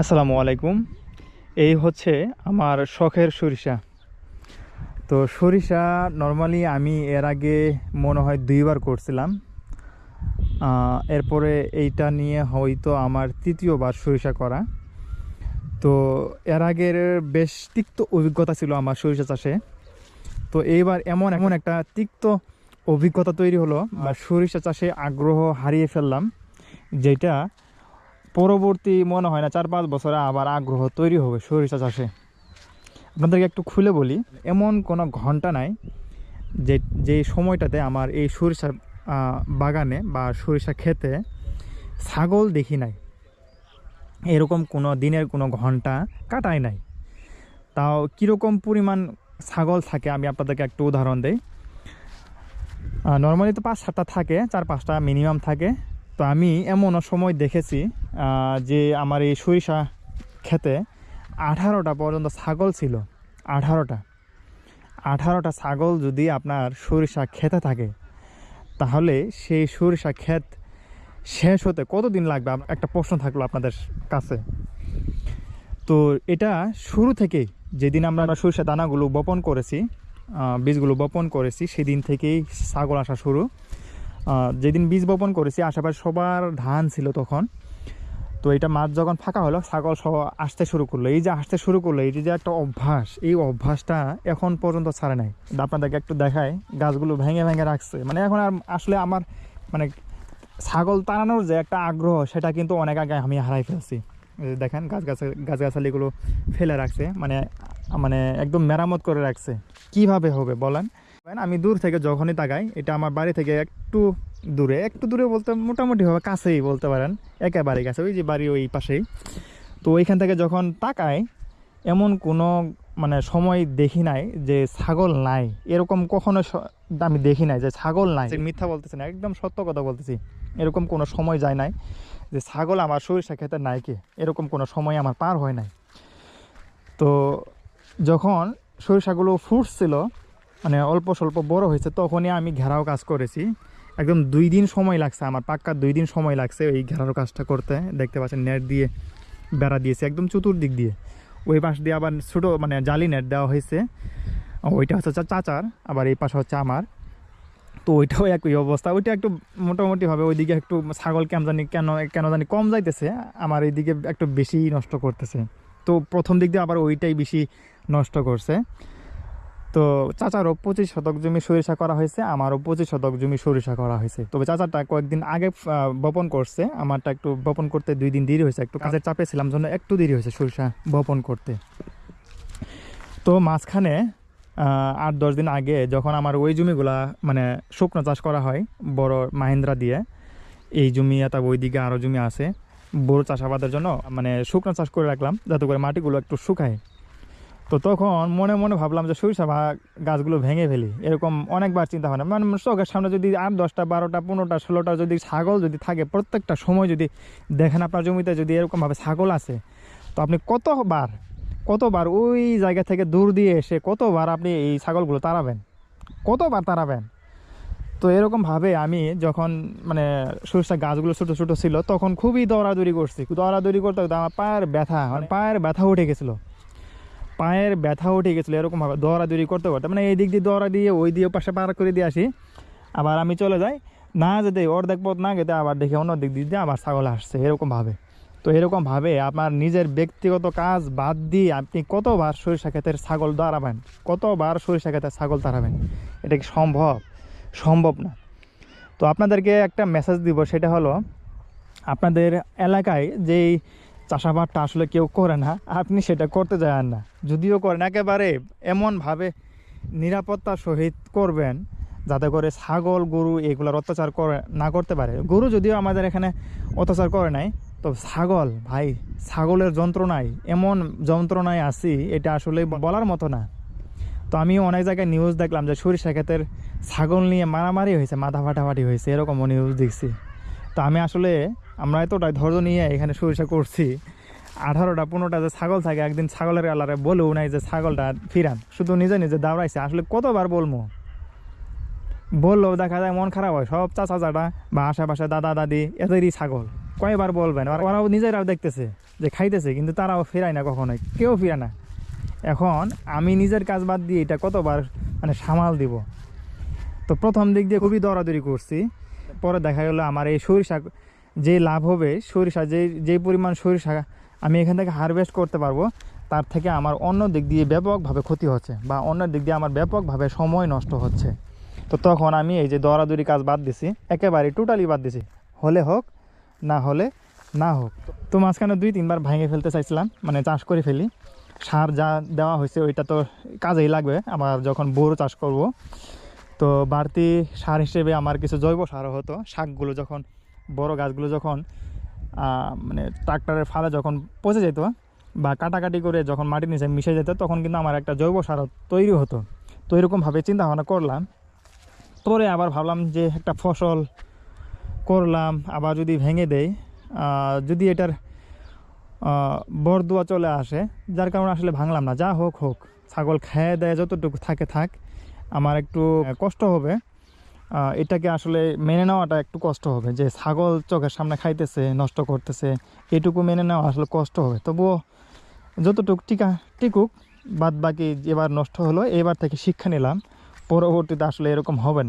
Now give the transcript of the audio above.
আসসালামু আলাইকুম। এই হচ্ছে আমার শখের সরিষা। তো সরিষা নর্মালি আমি এর আগে মনে হয় দুইবার করছিলাম। এরপরে এইটা নিয়ে হয়তো আমার তৃতীয়বার সরিষা করা। তো এর আগের বেশ তিক্ত অভিজ্ঞতা ছিল আমার সরিষা চাষে। তো এইবার এমন এমন একটা তিক্ত অভিজ্ঞতা তৈরি হলো, বা সরিষা চাষে আগ্রহ হারিয়ে ফেললাম, যেটা পরবর্তী মনে হয় না, চার পাঁচ বছরে আবার আগ্রহ তৈরি হবে সরিষা চাষে। আপনাদেরকে একটু খুলে বলি, এমন কোনো ঘণ্টা নাই যে যে সময়টাতে আমার এই সরিষা বাগানে বা সরিষা খেতে ছাগল দেখি নাই। এরকম কোনো দিনের কোনো ঘণ্টা কাটাই নাই। তাও কীরকম পরিমাণ ছাগল থাকে আমি আপনাদেরকে একটু উদাহরণ দেই। নর্মালি তো পাঁচ সাতটা থাকে, চার পাঁচটা মিনিমাম থাকে। তো আমি এমনও সময় দেখেছি যে আমার এই সরিষা খেতে আঠারোটা পর্যন্ত ছাগল ছিল, আঠারোটা। আঠারোটা ছাগল যদি আপনার সরিষা খেতে থাকে, তাহলে সেই সরিষা ক্ষেত শেষ হতে কতদিন লাগবে? একটা প্রশ্ন থাকল আপনাদের কাছে। তো এটা শুরু থেকেই, যেদিন আমরা সরিষা দানাগুলো বপন করেছি বীজগুলো বপন করেছি, সেদিন থেকেই ছাগল আসা শুরু। যেদিন বীজ বপন করেছি আশেপাশে সবার ধান ছিল তখন। তো এটা মাছ যখন ফাঁকা হলো, ছাগল সহ আসতে শুরু করল। এই যে আসতে শুরু করল, এই যে একটা অভ্যাস, এই অভ্যাসটা এখন পর্যন্ত ছাড়ে নাই। আপনাদেরকে একটু দেখায় গাছগুলো ভেঙে ভেঙে রাখছে। মানে এখন আর আসলে আমার মানে ছাগল তাড়ানোর যে একটা আগ্রহ, সেটা কিন্তু অনেক আগে আমি হারাই ফেলছি। দেখেন গাছ গাছ গাছগাছালিগুলো ফেলে রাখছে মানে মানে একদম মেরামত করে রাখছে। কীভাবে হবে বলেন? আমি দূর থেকে যখনই তাকাই, এটা আমার বাড়ি থেকে একটু দূরে একটু দূরে বলতে মোটামুটি হবে কাছেই বলতে পারেন একেবারে কাছে, ওই যে বাড়ি ওই পাশেই। তো ওইখান থেকে যখন তাকাই, এমন কোনো মানে সময় দেখি নাই যে ছাগল নাই। এরকম কখনো আমি দেখি নাই যে ছাগল নাই। মিথ্যা বলতেছি না, একদম সত্য কথা বলতেছি। এরকম কোনো সময় যায় নাই যে ছাগল আমার সরিষা খেতে নাই কি? এরকম কোনো সময় আমার পার হয় নাই। তো যখন সরিষাগুলো ফুটছিল মানে অল্প স্বল্প বড় হয়েছে, তখনই আমি ঘেরাও কাজ করেছি। একদম দুই দিন সময় লাগছে আমার, পাক্কা দুই দিন সময় লাগছে এই ঘেরাও কাজটা করতে। দেখতে পাচ্ছেন নেট দিয়ে বেড়া দিয়েছে, একদম চতুর্দিক দিয়ে। ওই পাশ দিয়ে আবার ছোটো মানে জালি নেট দেওয়া হয়েছে। ওইটা হচ্ছে চাচার, আবার এই পাশে হচ্ছে আমার। তো ওইটাও একই অবস্থা। ওইটা একটু মোটামুটিভাবে ওইদিকে একটু ছাগল কেমন জানি কেন কেন জানি কম যাইতেছে, আমার এইদিকে একটু বেশি নষ্ট করতেছে। তো প্রথম দিক দিয়ে আবার ওইটাই বেশি নষ্ট করছে। তো চাচারও পঁচিশ শতক জমি সরিষা করা হয়েছে আমারও পঁচিশ শতক জমি সরিষা করা হয়েছে। তবে চাচারটা কয়েকদিন আগে বপন করছে আমারটা একটু বপন করতে দুই দিন দেরি হয়েছে একটু কাজের চাপে ছিলাম জন্য একটু দেরি হয়েছে সরিষা বপন করতে। তো মাঝখানে আট দশ দিন আগে যখন আমার ওই জমিগুলা মানে শুকনো চাষ করা হয় বড় মাহিন্দ্রা দিয়ে এই জমি তারপর ওইদিকে আরও জমি আছে বড় চাষাবাদের জন্য মানে শুকনো চাষ করে রাখলাম যাতে করে মাটিগুলো একটু শুকায়। তো তখন মনে মনে ভাবলাম যে সরিষা গাছগুলো ভেঙে ফেলি। এরকম অনেকবার চিন্তা হয় না মানে চোখের সামনে যদি আট, দশটা, বারোটা, পনেরোটা, ষোলোটা যদি ছাগল যদি থাকে, প্রত্যেকটা সময় যদি দেখেন আপনার জমিতে যদি এরকমভাবে ছাগল আছে, তো আপনি কতবার কতবার ওই জায়গা থেকে দূর দিয়ে এসে কতবার আপনি এই ছাগলগুলো তাড়াবেন? কতবার তাড়াবেন? তো এরকমভাবে আমি যখন মানে সরিষা গাছগুলো ছোটো ছোটো ছিল, তখন খুবই দৌড়াদৌড়ি করছি। দৌড়াদৌড়ি করতে করতে আমার পায়ের ব্যথা মানে পায়ের ব্যথা উঠে গেছিল। পায়ের ব্যথা উঠে গেছিল এরকমভাবে, দৌড়াদৌড়ি করতে করতে। মানে এই দিক দিয়ে দৌড়া দিয়ে, ওই দিয়ে পাশে পার করে দিয়ে আসি। আবার আমি চলে যাই, না যেতে অর্ধেক পথ না যেতে আবার দেখে অন্য দিক দিয়ে আবার ছাগল আসছে এরকমভাবে। তো এরকমভাবে আপনার নিজের ব্যক্তিগত কাজ বাদ দিয়ে আপনি কতবার সরিষা ক্ষেতের ছাগল দাঁড়াবেন, কতবার সরিষা ক্ষেতের ছাগল দাঁড়াবেন, এটা কি সম্ভব? সম্ভব না। তো আপনাদেরকে একটা মেসেজ দিব, সেটা হলো, আপনাদের এলাকায় যেই চাষাবাদটা আসলে কেউ করে না, আপনি সেটা করতে যান না। যদিও করেন, একেবারে এমনভাবে নিরাপত্তা সহিত করবেন যাতে করে ছাগল, গরু এগুলোর অত্যাচার করে, না করতে পারে। গরু যদিও আমাদের এখানে অত্যাচার করে নাই, তো ছাগল, ভাই, ছাগলের যন্ত্রণায়, এমন যন্ত্রণায় আছি, এটা আসলে বলার মতো না। তো আমি অনেক জায়গায় নিউজ দেখলাম যে সরিষা ক্ষেতের ছাগল নিয়ে মারামারি হয়েছে, মাথা ফাটাফাটি হয়েছে, এরকমও নিউজ দেখছি। তো আমি আসলে আমরা এতটাই ধৈর্য নিয়ে এখানে সরিষা করছি। আঠারোটা, পনেরোটা যে ছাগল থাকে, একদিন ছাগলের আলারে বলেও নাই যে ছাগলটা ফিরান। শুধু নিজে নিজে দাঁড়াইছে। আসলে কতবার বলব বললেও দেখা যায় মন খারাপ হয়। সব চাচা চাটা বা আশেপাশে দাদা দাদি, এদেরই ছাগল। কয়বার বলবেন? আর ওরাও নিজেরাও দেখতেছে যে খাইতেছে, কিন্তু তারাও ফেরায় না কখনোই। কেউ ফিরে না। এখন আমি নিজের কাজ বাদ দিয়ে এটা কতবার মানে সামাল দিব? তো প্রথম দিক দিয়ে খুবই দরাদরি করছি। পরে দেখা গেলো আমার এই সরিষা যে লাভ হবে সরিষা, যে যে পরিমাণ সরিষা আমি এখান থেকে হারভেস্ট করতে পারব, তার থেকে আমার অন্য দিক দিয়ে ব্যাপকভাবে ক্ষতি হচ্ছে বা অন্য দিক দিয়ে আমার ব্যাপকভাবে সময় নষ্ট হচ্ছে। তো তখন আমি এই যে দরাদরি কাজ বাদ দিছি, একেবারে টোটালি বাদ দিছি, হলে হোক, না হলে না হোক। তো মাঝখানে দুই, তিনবার ভেঙে ফেলতে চাইছিলাম মানে চাষ করে ফেলি। সার যা দেওয়া হয়েছে ওইটা তো কাজেই লাগবে আমার যখন বোরো চাষ করব। তো বাড়তি সার হিসেবে আমার কিছু জৈব সারও হতো, শাকগুলো যখন বড় গাছগুলো যখন মানে ট্রাক্টরের ফালে যখন পচে যেত বা কাটাকাটি করে যখন মাটির নিচে মিশে যেত, তখন কিন্তু আমার একটা জৈব সার তৈরি হতো। তো এরকমভাবে চিন্তা ভাবনা করলাম। পরে আবার ভাবলাম যে একটা ফসল করলাম, আবার যদি ভেঙে দেয় যদি এটার বরদুয়া চলে আসে, যার কারণে আসলে ভাঙলাম না। যা হোক হোক, ছাগল খেয়ে দেয় যতটুকু থাকে থাক, আমার একটু কষ্ট হবে। এটাকে আসলে মেনে নেওয়াটা একটু কষ্ট হবে। যে ছাগল চোখের সামনে খাইতেছে, নষ্ট করতেছে, এটুকু মেনে নেওয়া আসলে কষ্ট হবে। তবুও যতটুক টিকা টিকুক বাদ বাকি এবার নষ্ট হলো, এবার থেকে শিক্ষা নিলাম, পরবর্তীতে আসলে এরকম হবে না।